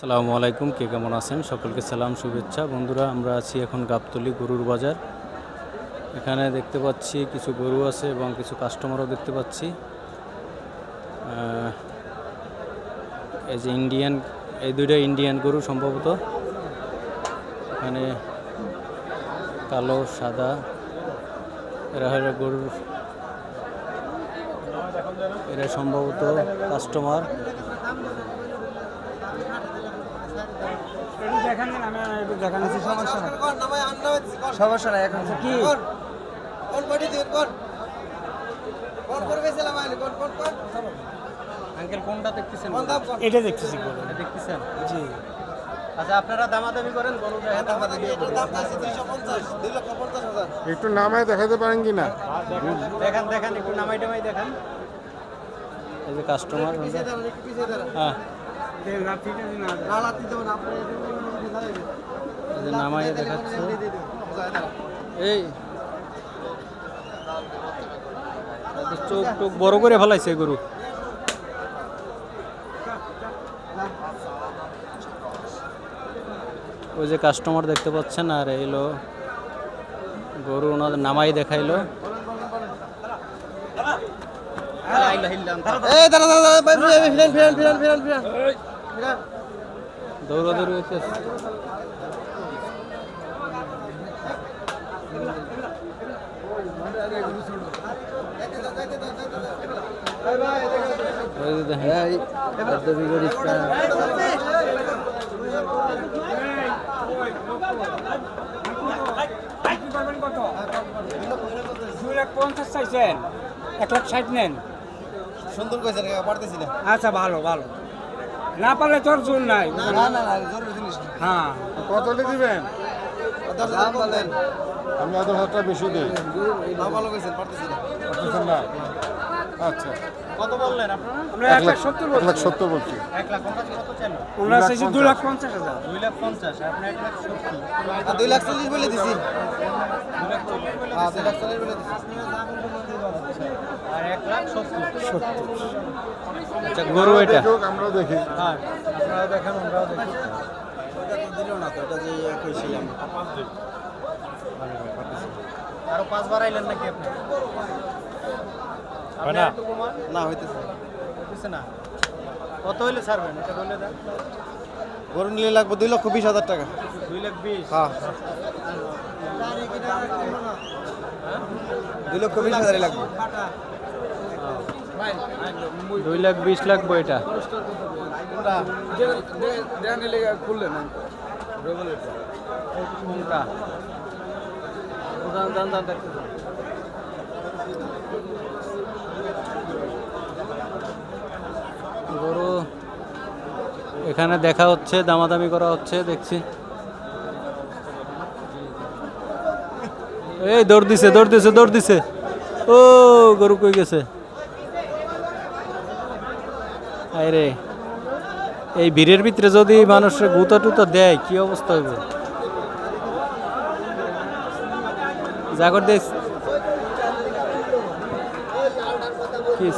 সালামু আলাইকুম, কে কেমন আছেন? সকলকে সালাম, শুভেচ্ছা। বন্ধুরা, আমরা আছি এখন গাবতলি গরুর বাজার। এখানে দেখতে পাচ্ছি কিছু গরু আছে এবং কিছু কাস্টমারও দেখতে পাচ্ছি। এই যে ইন্ডিয়ান এই দুইটা ইন্ডিয়ান গরু সম্ভবত। এখানে কালো, সাদা, এরা হলো গরুর, এরা সম্ভবত কাস্টমার সমস্যা নাই। এখন কি? আঙ্কেল কোনটা দেখতেছেন? এটা দেখতেছি গরু। এটা দেখতেছেন? জি। আচ্ছা আপনারা দামাদামি করেন গরু দেখেন একটু নামায় দেখাতে পারেন কি না দেখেন দেখেন একটু নামাই টামাই দেখেন। এই যে কাস্টমার হ্যাঁ। চোখ টোক বড় করে ফেলাইছে গরু। ওই যে কাস্টমার দেখতে পাচ্ছেন, আর এইলো গরু ওনাদের নামাই দেখাইলো। এই দাঁড়া দাঁড়া দাঁড়া ভাই ফিরেন ফিরেন ফিরেন ফিরেন ফিরেন। দৌড়াদৌড়ি হচ্ছে। ওই যে দেখেন, গাদ্দাবি গরু স্টার। দুই লাখ পঞ্চাশ চাইছেন এক লাখ ষাট নেন। সুন্দর কইছেন পারতেছি না। আচ্ছা ভালো ভালো। না পারলে তোর জোর নাই। না না না জরুরি জিনিস না। হ্যাঁ। কত দিবেন? হাজার আমি এত হাজারটা বেশি দিই। না ভালো কইছেন পারতেছি না। বুঝছেন না? আচ্ছা। কত বললেন আপনারা? আমরা লাখ সত্তর বলছি। এক লাখ পঞ্চাশ কত চাইল ওনার চাইছে দুই লাখ পঞ্চাশ হাজার। দুই লাখ পঞ্চাশ আপনি এক লাখ সত্তর। আর দুই লাখ চল্লিশ বলে দিছি। আচ্ছা গরু এটা? আমরাও দেখি। হ্যাঁ আপনারাও দেখেন আমরাও দেখি। দিল না তো এটা যে কইছিলাম আরও পাঁচ বাড়াইলেন নাকি আপনি কমান না হইতেছে। হইতেছে না। কত হইলে ছাড়বেন? এটা বলে দেন। গরু নিলে লাগবে দুই লক্ষ বিশ হাজার টাকা। দুই লাখ বিশ? হ্যাঁ। দুই লক্ষ বিশ হাজারই লাগবে। দুই লাখ বিশ লাগবো এটা। কোনটা? দান দান দান দেখতে দাও। গরু এখানে দেখা হচ্ছে, দামাদামি করা হচ্ছে, দেখছি। এই দৌড় দিছে দৌড় দিছে দৌড় দিছে। ও, গরু কই গেছে? আরে এই ভিড়ের ভিতরে যদি মানুষের গুতা টুতা দেয়, কি অবস্থা হইব? জাগর দেশ কি?